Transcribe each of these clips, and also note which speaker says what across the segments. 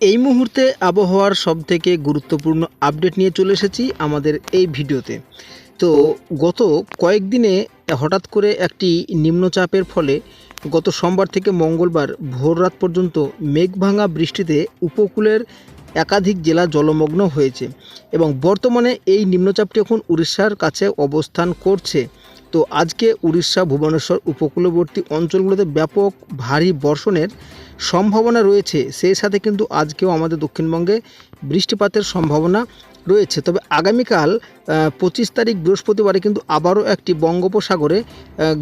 Speaker 1: এই মুহূর্তে আবহাওয়ার সবথেকে গুরুত্বপূর্ণ আপডেট নিয়ে চলে এসেছি আমাদের এই ভিডিওতে। তো গত কয়েকদিনে হঠাৎ করে একটি নিম্নচাপের ফলে গত সোমবার থেকে মঙ্গলবার ভোররাত পর্যন্ত মেঘভাঙা বৃষ্টিতে উপকূলের একাধিক জেলা জলমগ্ন হয়েছে এবং বর্তমানে এই নিম্নচাপটি এখন উড়িষ্যার কাছে অবস্থান করছে। তো আজকে উড়িষ্যা, ভুবনেশ্বর উপকূলবর্তী অঞ্চলগুলোতে ব্যাপক ভারী বর্ষণের সম্ভাবনা রয়েছে। সেই সাথে কিন্তু আজকেও আমাদের দক্ষিণবঙ্গে বৃষ্টিপাতের সম্ভাবনা রয়েছে। তবে আগামীকাল পঁচিশ তারিখ বৃহস্পতিবারে কিন্তু আবারও একটি বঙ্গোপসাগরে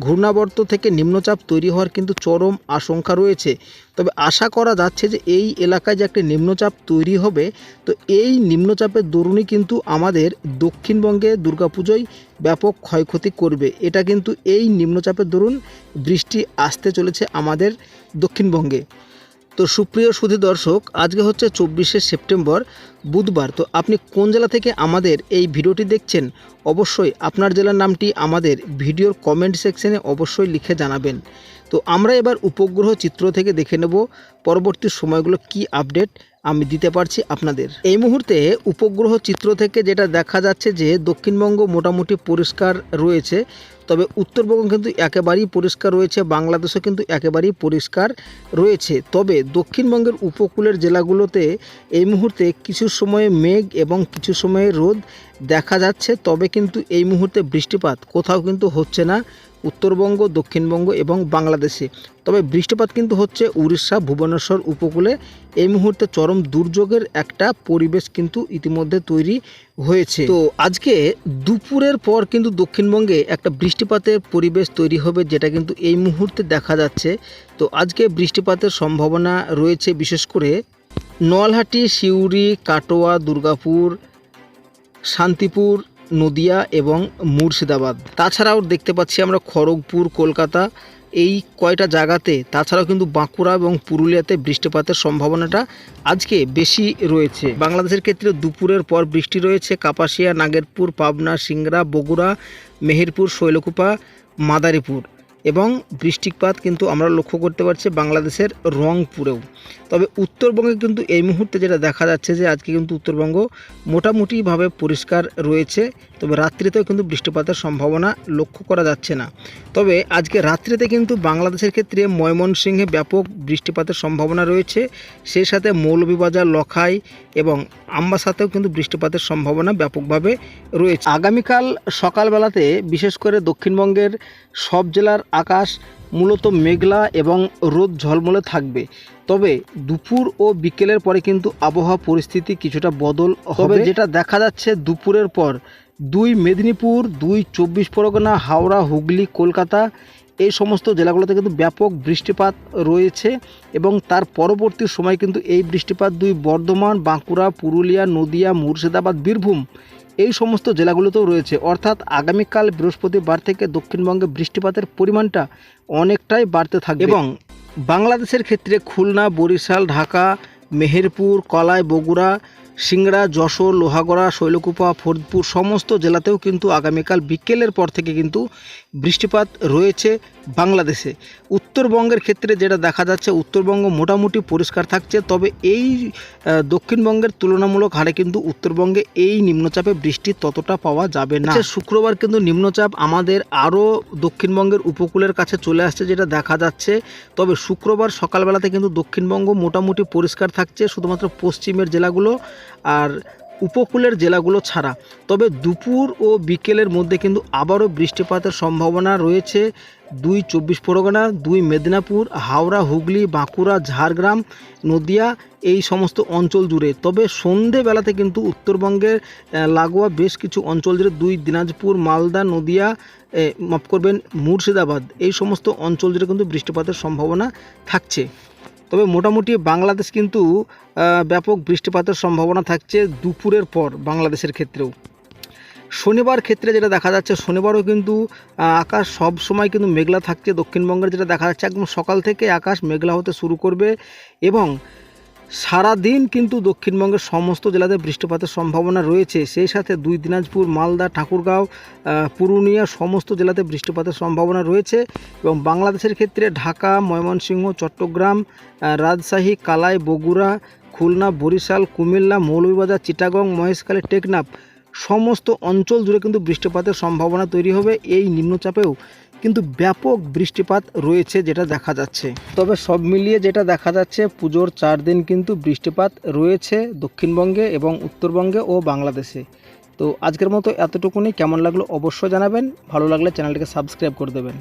Speaker 1: ঘূর্ণাবর্ত থেকে নিম্নচাপ তৈরি হওয়ার কিন্তু চরম আশঙ্কা রয়েছে। তবে আশা করা যাচ্ছে যে এই এলাকায় যে একটি নিম্নচাপ তৈরি হবে, তো এই নিম্নচাপের দরুনই কিন্তু আমাদের দক্ষিণবঙ্গে দুর্গাপুজোয় ব্যাপক ক্ষয়ক্ষতি করবে। এটা কিন্তু এই নিম্নচাপের দরুন বৃষ্টি আসতে চলেছে আমাদের দক্ষিণবঙ্গে। তো সুপ্রিয় সুধী দর্শক, আজকে হচ্ছে চব্বিশে সেপ্টেম্বর, বুধবার। তো আপনি কোন জেলা থেকে আমাদের এই ভিডিওটি দেখছেন, অবশ্যই আপনার জেলার নামটি আমাদের ভিডিওর কমেন্ট সেকশনে অবশ্যই লিখে জানাবেন। তো আমরা এবার উপগ্রহ চিত্র থেকে দেখে নেব, পরবর্তী সময়গুলো কি আপডেট আমি দিতে পারছি আপনাদের। এই মুহূর্তে উপগ্রহ চিত্র থেকে যেটা দেখা যাচ্ছে যে দক্ষিণবঙ্গ মোটামুটি পরিষ্কার রয়েছে, তবে উত্তরবঙ্গ কিন্তু একেবারেই পরিষ্কার রয়েছে, বাংলাদেশও কিন্তু একেবারেই পরিষ্কার রয়েছে। তবে দক্ষিণবঙ্গের উপকূলের জেলাগুলোতে এই মুহূর্তে কিছু সময়ে মেঘ এবং কিছু সময়ে রোদ দেখা যাচ্ছে, তবে কিন্তু এই মুহূর্তে বৃষ্টিপাত কোথাও কিন্তু হচ্ছে না। উত্তরবঙ্গ, দক্ষিণবঙ্গ এবং বাংলাদেশে। তবে বৃষ্টিপাত কিন্তু হচ্ছে উড়িষ্যা, ভুবনেশ্বর উপকূলে। এই মুহূর্তে চরম দুর্যোগের একটা পরিবেশ কিন্তু ইতিমধ্যে তৈরি হয়েছে। তো আজকে দুপুরের পর কিন্তু দক্ষিণবঙ্গে একটা বৃষ্টিপাতের পরিবেশ তৈরি হবে, যেটা কিন্তু এই মুহূর্তে দেখা যাচ্ছে। তো আজকে বৃষ্টিপাতের সম্ভাবনা রয়েছে, বিশেষ করে নোয়ালহাটি সিউড়ি, কাটোয়া, দুর্গাপুর, শান্তিপুর নদিয়া এবং মুর্শিদাবাদ। তাছাড়াও দেখতে পাচ্ছি আমরা খড়গপুর, কলকাতা, এই কয়টা জায়গাতে, তাছাড়াও কিন্তু বাঁকুড়া এবং পুরুলিয়াতে বৃষ্টিপাতের সম্ভাবনাটা আজকে বেশি রয়েছে। বাংলাদেশের ক্ষেত্রে দুপুরের পর বৃষ্টি রয়েছে। কাপাসিয়া, নাগেরপুর, পাবনা, সিংড়া, বগুড়া, মেহেরপুর, শৈলকুপা, মাদারীপুর। এবং বৃষ্টিপাত কিন্তু আমরা লক্ষ্য করতে পারছি বাংলাদেশের রংপুরেও। তবে উত্তরবঙ্গে কিন্তু এই মুহূর্তে যেটা দেখা যাচ্ছে যে আজকে কিন্তু উত্তরবঙ্গ মোটামুটিভাবে পরিষ্কার রয়েছে, তবে রাত্রিতেও কিন্তু বৃষ্টিপাতের সম্ভাবনা লক্ষ্য করা যাচ্ছে না। তবে আজকে রাত্রিতে কিন্তু বাংলাদেশের ক্ষেত্রে ময়মনসিংহে ব্যাপক বৃষ্টিপাতের সম্ভাবনা রয়েছে, সেই সাথে মৌলভীবাজার, লখাই এবং আম্বাসাতেও কিন্তু বৃষ্টিপাতের সম্ভাবনা ব্যাপকভাবে রয়েছে। আগামীকাল সকালবেলাতে বিশেষ করে দক্ষিণবঙ্গের সব জেলার আকাশ মূলত মেঘলা এবং রোদ ঝলমলে থাকবে। তবে দুপুর ও বিকেলের পরে কিন্তু আবহাওয়া পরিস্থিতি কিছুটা বদল হবে। যেটা দেখা যাচ্ছে, দুপুরের পর দুই মেদিনীপুর, দুই চব্বিশ পরগনা, হাওড়া, হুগলি, কলকাতা এই সমস্ত জেলাগুলোতে কিন্তু ব্যাপক বৃষ্টিপাত রয়েছে এবং তার পরবর্তী সময় কিন্তু এই বৃষ্টিপাত দুই বর্ধমান, বাঁকুড়া, পুরুলিয়া, নদিয়া, মুর্শিদাবাদ, বীরভূম এই সমস্ত জেলাগুলোতেও রয়েছে। অর্থাৎ আগামীকাল বৃহস্পতিবার থেকে দক্ষিণবঙ্গে বৃষ্টিপাতের পরিমাণটা অনেকটাই বাড়তে থাকবে। এবং বাংলাদেশের ক্ষেত্রে খুলনা, বরিশাল, ঢাকা, মেহেরপুর কলায় বগুড়া সিংড়া যশোর লোহাগড়া শৈলকুপা ফরিদপুর সমস্ত জেলাতেও কিন্তু আগামীকাল বিকেলের পর থেকে কিন্তু বৃষ্টিপাত রয়েছে বাংলাদেশে। উত্তরবঙ্গের ক্ষেত্রে যেটা দেখা যাচ্ছে উত্তরবঙ্গ মোটামুটি পরিষ্কার থাকছে তবে এই দক্ষিণবঙ্গের তুলনামূলক হারে কিন্তু উত্তরবঙ্গে এই নিম্নচাপে বৃষ্টি ততটা পাওয়া যাবে না। আচ্ছা, শুক্রবার কিন্তু নিম্নচাপ আমাদের আরও দক্ষিণবঙ্গের উপকূলের কাছে চলে আসছে যেটা দেখা যাচ্ছে তবে শুক্রবার সকালবেলাতে কিন্তু দক্ষিণবঙ্গ মোটামুটি পরিষ্কার থাকছে শুধুমাত্র পশ্চিমের জেলাগুলো আর উপকূলের জেলাগুলো ছাড়া। তবে দুপুর ও বিকেলের মধ্যে কিন্তু আবারও বৃষ্টিপাতের সম্ভাবনা রয়েছে। দুই চব্বিশ পরগনা, দুই মেদিনীপুর, হাওড়া, হুগলি, বাঁকুড়া, ঝাড়গ্রাম, নদিয়া এই সমস্ত অঞ্চল জুড়ে। তবে সন্ধেবেলাতে কিন্তু উত্তরবঙ্গের লাগোয়া বেশ কিছু অঞ্চল জুড়ে দুই দিনাজপুর, মালদা, নদিয়া মাফ করবেন, মুর্শিদাবাদ এই সমস্ত অঞ্চল জুড়ে কিন্তু বৃষ্টিপাতের সম্ভাবনা থাকছে। তবে মোটামুটি বাংলাদেশ কিন্তু ব্যাপক বৃষ্টিপাতের সম্ভাবনা থাকছে দুপুরের পর বাংলাদেশের ক্ষেত্রেও। শনিবার ক্ষেত্রে যেটা দেখা যাচ্ছে, শনিবারও কিন্তু আকাশ সব সময় কিন্তু মেঘলা থাকছে। দক্ষিণবঙ্গের যেটা দেখা যাচ্ছে, একদম সকাল থেকে আকাশ মেঘলা হতে শুরু করবে এবং সারা দিন কিন্তু দক্ষিণবঙ্গের সমস্ত জেলাতে বৃষ্টিপাতের সম্ভাবনা রয়েছে। সেই সাথে দুই দিনাজপুর, মালদা, ঠাকুরগাঁও পুরুলিয়া সমস্ত জেলাতে বৃষ্টিপাতের সম্ভাবনা রয়েছে এবং বাংলাদেশের ক্ষেত্রে ঢাকা, ময়মনসিংহ, চট্টগ্রাম রাজশাহী, কালাই, বগুড়া, খুলনা, বরিশাল, কুমিল্লা, মৌলভীবাজার, চিটাগং, মহেশখালী, টেকনাফ সমস্ত অঞ্চল জুড়ে কিন্তু বৃষ্টিপাতের সম্ভাবনা তৈরি হবে। এই নিম্নচাপেও কিন্তু ব্যাপক বৃষ্টিপাত রয়েছে যেটা দেখা যাচ্ছে। তবে সব মিলিয়ে যেটা দেখা যাচ্ছে, পুজোর চার দিন কিন্তু বৃষ্টিপাত রয়েছে দক্ষিণবঙ্গে এবং উত্তরবঙ্গে ও বাংলাদেশে। তো আজকের মতো এতটুকুনি। কেমন লাগল অবশ্যই জানাবেন। ভালো লাগলে চ্যানেলটিকে সাবস্ক্রাইব করে দেবেন।